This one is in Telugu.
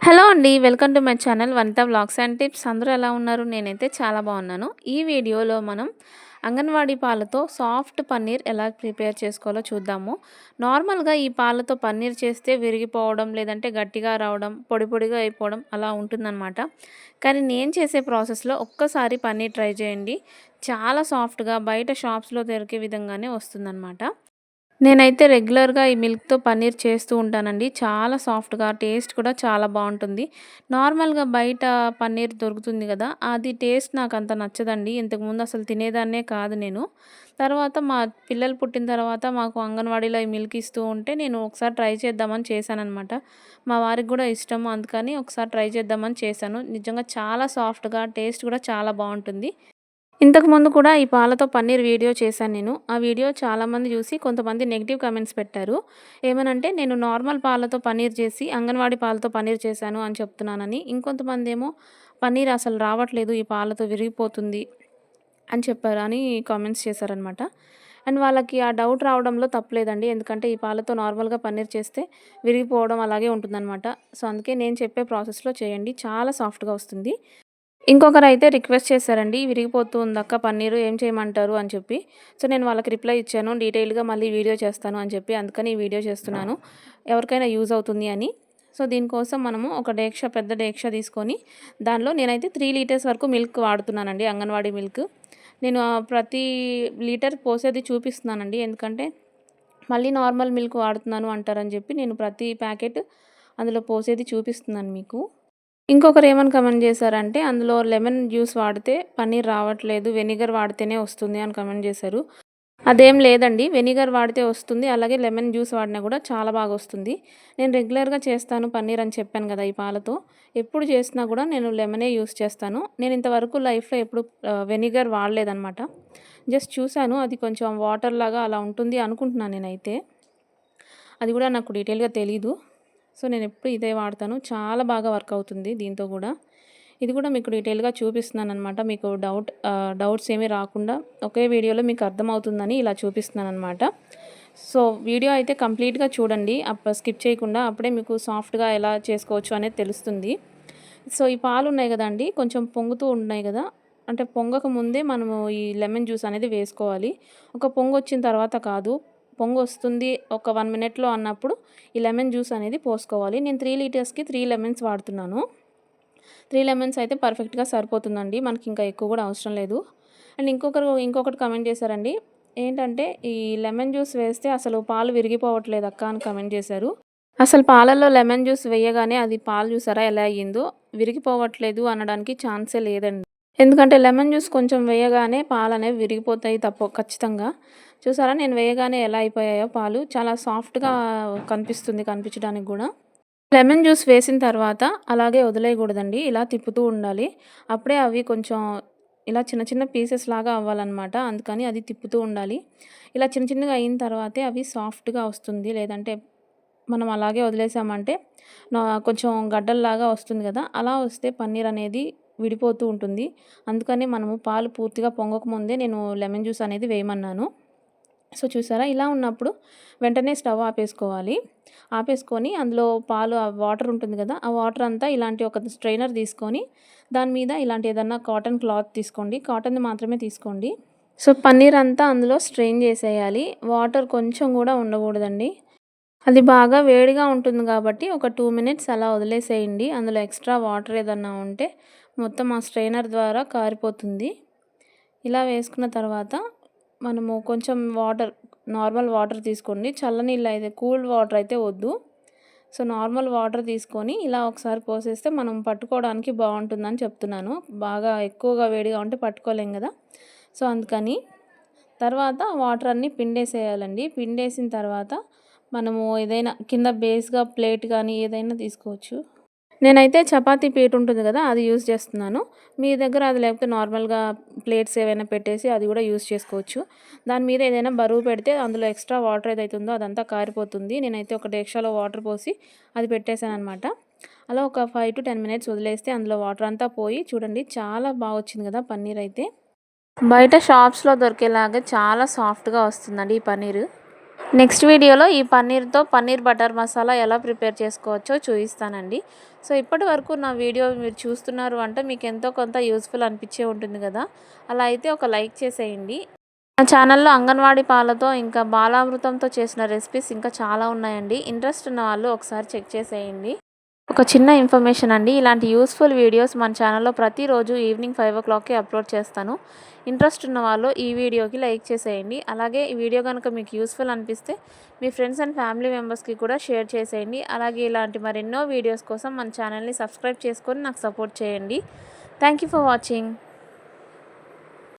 హలో అండి. Welcome to my channel Vanitha vlogs and tips. అందరూ ఎలా ఉన్నారు? నేనైతే చాలా బాగున్నాను. ఈ వీడియోలో మనం అంగన్వాడీ పాలతో సాఫ్ట్ పన్నీర్ ఎలా ప్రిపేర్ చేసుకోవాలో చూద్దాము. నార్మల్‌గా ఈ పాలతో పన్నీర్ చేస్తే విరిగిపోవడం, లేదంటే గట్టిగా రావడం, పొడి పొడిగా అయిపోవడం అలా ఉంటుందనమాట. కానీ నేను చేసే ప్రాసెస్‌లో ఒక్కసారి పన్నీర్ ట్రై చేయండి. చాలా సాఫ్ట్‌గా బయట షాప్స్‌లో దొరికే విధంగానే వస్తుందనమాట. నేనైతే రెగ్యులర్‌గా ఈ మిల్క్‌తో పన్నీర్ చేస్తూ ఉంటానండి. చాలా సాఫ్ట్‌గా, టేస్ట్ కూడా చాలా బాగుంటుంది నార్మల్‌గా బయట పన్నీర్ దొరుకుతుంది కదా అది టేస్ట్ నాకు అంత నచ్చదండి. ఇంతకుముందు అసలు తినేదాన్నే కాదు నేను. తర్వాత మా పిల్లలు పుట్టిన తర్వాత మాకు అంగన్వాడీలో ఈ మిల్క్ ఇస్తూ ఉంటే నేను ఒకసారి ట్రై చేద్దామని చేశానమాట మా వారికి కూడా ఇష్టము. అందుకని ఒకసారి ట్రై చేద్దామని చేశాను. నిజంగా చాలా సాఫ్ట్‌గా, టేస్ట్ కూడా చాలా బాగుంటుంది ఇంతకుముందు కూడా ఈ పాలతో పన్నీర్ వీడియో చేశాను నేను. ఆ వీడియో చాలామంది చూసి కొంతమంది నెగిటివ్ కామెంట్స్ పెట్టారు. ఏమనంటే నేను నార్మల్ పాలతో పన్నీర్ చేసి అంగన్వాడీ పాలతో పన్నీర్ చేశాను అని చెప్తున్నానని. ఇంకొంతమందేమో పన్నీర్ అసలు రావట్లేదు ఈ పాలతో విరిగిపోతుంది అని చెప్పారు అని కామెంట్స్ చేశారనమాట. అండ్ వాళ్ళకి ఆ డౌట్ రావడంలో తప్పులేదండి. ఎందుకంటే ఈ పాలతో నార్మల్‌గా పన్నీర్ చేస్తే విరిగిపోవడం అలాగే ఉంటుందనమాట. సో, అందుకే నేను చెప్పే ప్రాసెస్‌లో చేయండి. చాలా సాఫ్ట్‌గా వస్తుంది. ఇంకొకరు అయితే రిక్వెస్ట్ చేశారండి. "విరిగిపోతూ ఉందక్క పన్నీరు ఏం చేయమంటారు?" అని చెప్పి. సో, నేను వాళ్ళకి రిప్లై ఇచ్చాను. డీటెయిల్‌గా మళ్ళీ వీడియో చేస్తాను అని చెప్పి. అందుకని ఈ వీడియో చేస్తున్నాను. ఎవరికైనా యూజ్ అవుతుంది అని. సో, దీనికోసం మనము ఒక డేక్ష పెద్ద డేక్ష తీసుకొని దానిలో నేనైతే త్రీ లీటర్స్ వరకు మిల్క్ వాడుతున్నానండి. అంగన్వాడీ మిల్క్. నేను ప్రతి లీటర్ పోసేది చూపిస్తున్నానండి. ఎందుకంటే మళ్ళీ నార్మల్ మిల్క్ వాడుతున్నాను అంటారని చెప్పి నేను ప్రతి ప్యాకెట్ అందులో పోసేది చూపిస్తున్నాను మీకు. ఇంకొకరు ఏమని కమెంట్ చేశారంటే అందులో లెమన్ జ్యూస్ వాడితే పన్నీర్ రావట్లేదు. వెనిగర్ వాడితేనే వస్తుంది అని కమెంట్ చేశారు. అదేం లేదండి. వెనిగర్ వాడితే వస్తుంది. అలాగే లెమన్ జ్యూస్ వాడినా కూడా చాలా బాగా వస్తుంది. నేను రెగ్యులర్‌గా చేస్తాను పన్నీర్ అని చెప్పాను కదా! ఈ పాలతో. ఎప్పుడు చేసినా కూడా నేను లెమనే యూజ్ చేస్తాను. నేను ఇంతవరకు లైఫ్‌లో ఎప్పుడు వెనిగర్ వాడలేదనమాట. జస్ట్ చూశాను అది కొంచెం వాటర్ లాగా అలా ఉంటుంది అనుకుంటున్నాను నేనైతే. అది కూడా నాకు డీటెయిల్‌గా తెలీదు. సో, నేను ఎప్పుడు ఇదే వాడతాను. చాలా బాగా వర్క్ అవుతుంది దీంతో కూడా ఇది కూడా మీకు డీటెయిల్‌గా చూపిస్తున్నాను అనమాట మీకు డౌట్ డౌట్స్ ఏమీ రాకుండా ఒకే వీడియోలో మీకు అర్థమవుతుందని ఇలా చూపిస్తున్నాను అనమాట సో, వీడియో అయితే కంప్లీట్‌గా చూడండి. అప్ప స్కిప్ చేయకుండా. అప్పుడే మీకు సాఫ్ట్‌గా ఎలా చేసుకోవచ్చు అనేది తెలుస్తుంది. సో, ఈ పాలు ఉన్నాయి కదండి కొంచెం పొంగుతూ ఉన్నాయి కదా అంటే పొంగక ముందే మనము ఈ లెమన్ జ్యూస్ అనేది వేసుకోవాలి. ఒక పొంగొచ్చిన తర్వాత కాదు. పొంగు వస్తుంది ఒక వన్ మినిట్‌లో అన్నప్పుడు ఈ లెమన్ జ్యూస్ అనేది పోసుకోవాలి. నేను త్రీ లీటర్స్‌కి త్రీ లెమన్స్ వాడుతున్నాను. త్రీ లెమన్స్ అయితే పర్ఫెక్ట్‌గా సరిపోతుందండి. మనకి ఇంకా ఎక్కువ కూడా అవసరం లేదు. అండ్ ఇంకొకరు ఇంకొకటి కమెంట్ చేశారండి. ఏంటంటే ఈ లెమన్ జ్యూస్ వేస్తే అసలు పాలు విరిగిపోవట్లేదు అక్క అని కమెంట్ చేశారు. అసలు పాలల్లో లెమన్ జ్యూస్ వేయగానే అది పాలు చూసారా ఎలా అయ్యిందో? విరిగిపోవట్లేదు అనడానికి ఛాన్సే లేదండి. ఎందుకంటే లెమన్ జ్యూస్ కొంచెం వేయగానే పాలనేవి విరిగిపోతాయి తప్ప ఖచ్చితంగా. చూసారా నేను వేయగానే ఎలా అయిపోయాయో పాలు. చాలా సాఫ్ట్‌గా కనిపిస్తుంది కనిపించడానికి కూడా లెమన్ జ్యూస్ వేసిన తర్వాత అలాగే వదిలేయకూడదండి. ఇలా తిప్పుతూ ఉండాలి. అప్పుడే అవి కొంచెం ఇలా చిన్న చిన్న పీసెస్ లాగా అవ్వాలనమాట. అందుకని అది తిప్పుతూ ఉండాలి. ఇలా చిన్న చిన్నగా అయిన తర్వాతే అవి సాఫ్ట్‌గా వస్తుంది. లేదంటే మనం అలాగే వదిలేసామంటే నా కొంచెం గడ్డల్లాగా వస్తుంది కదా అలా వస్తే పన్నీర్ అనేది విడిపోతూ ఉంటుంది. అందుకని మనము పాలు పూర్తిగా పొంగకముందే నేను లెమన్ జ్యూస్ అనేది వేయమన్నాను. సో, చూసారా ఇలా ఉన్నప్పుడు వెంటనే స్టవ్ ఆపేసుకోవాలి. ఆపేసుకొని అందులో పాలు ఆ వాటర్ ఉంటుంది కదా ఆ వాటర్ అంతా ఇలాంటి ఒక స్ట్రైనర్ తీసుకొని దాని మీద ఇలాంటి ఏదన్నా కాటన్ క్లాత్ తీసుకోండి. కాటన్‌ది మాత్రమే తీసుకోండి. సో, పన్నీర్ అంతా అందులో స్ట్రెయిన్ చేసేయాలి. వాటర్ కొంచెం కూడా ఉండకూడదండి. అది బాగా వేడిగా ఉంటుంది కాబట్టి ఒక టూ మినిట్స్ అలా వదిలేసేయండి. అందులో ఎక్స్‌ట్రా వాటర్ ఏదన్నా ఉంటే మొత్తం ఆ స్ట్రెయినర్ ద్వారా కారిపోతుంది. ఇలా వేసుకున్న తర్వాత మనము కొంచెం వాటర్ నార్మల్ వాటర్ తీసుకోండి. చల్లనీళ్ళు అయితే కూల్ వాటర్ అయితే వద్దు. సో, నార్మల్ వాటర్ తీసుకొని ఇలా ఒకసారి పోసేస్తే మనం పట్టుకోవడానికి బాగుంటుందని చెప్తున్నాను. బాగా ఎక్కువగా వేడిగా ఉంటే పట్టుకోలేం కదా సో, అందుకని తర్వాత వాటర్ అన్నీ పిండేసేయాలండి. పిండేసిన తర్వాత మనము ఏదైనా కింద బేస్‌గా ప్లేట్ కానీ ఏదైనా తీసుకోవచ్చు. నేనైతే చపాతీ పీట ఉంటుంది కదా అది యూజ్ చేస్తున్నాను. మీ దగ్గర అది లేకపోతే నార్మల్‌గా ప్లేట్స్ ఏవైనా పెట్టేసి అది కూడా యూజ్ చేసుకోవచ్చు. దాని మీద ఏదైనా బరువు పెడితే అందులో ఎక్స్‌ట్రా వాటర్ ఏదైతే ఉందో అదంతా కారిపోతుంది. నేనైతే ఒక డేక్షాలో వాటర్ పోసి అది పెట్టేసాననమాట. అలా ఒక 5-10 మినిట్స్ వదిలేస్తే అందులో వాటర్ అంతా పోయి చూడండి చాలా బాగా వచ్చింది కదా పన్నీర్ అయితే. బయట షాప్స్‌లో దొరికేలాగా చాలా సాఫ్ట్‌గా వస్తుందండి ఈ పన్నీరు. నెక్స్ట్ వీడియోలో ఈ పన్నీర్తో పన్నీర్ బటర్ మసాలా ఎలా ప్రిపేర్ చేసుకోవచ్చో చూపిస్తానండి. సో ఇప్పటి వరకు నా వీడియో మీరు చూస్తున్నారు అంటే మీకు ఎంతో కొంత యూస్ఫుల్ అనిపించే ఉంటుంది కదా. అలా అయితే ఒక లైక్ చేసేయండి. నా ఛానల్లో అంగన్వాడీ పాలతో ఇంకా బాలామృతంతో చేసిన రెసిపీస్ ఇంకా చాలా ఉన్నాయండి. ఇంట్రెస్ట్ ఉన్న వాళ్ళు ఒకసారి చెక్ చేసేయండి. ఒక చిన్న ఇన్ఫర్మేషన్ అండి. ఇలాంటి యూస్ఫుల్ వీడియోస్ మన ఛానల్లో ప్రతిరోజు ఈవినింగ్ ఫైవ్ ఓ క్లాక్కి అప్లోడ్ చేస్తాను. ఇంట్రెస్ట్ ఉన్న వాళ్ళు ఈ వీడియోకి లైక్ చేసేయండి. అలాగే ఈ వీడియో కనుక మీకు యూస్ఫుల్ అనిపిస్తే మీ ఫ్రెండ్స్ అండ్ ఫ్యామిలీ మెంబర్స్కి కూడా షేర్ చేసేయండి. అలాగే ఇలాంటి మరెన్నో వీడియోస్ కోసం మన ఛానల్ని సబ్స్క్రైబ్ చేసుకొని నాకు సపోర్ట్ చేయండి. Thank for watching.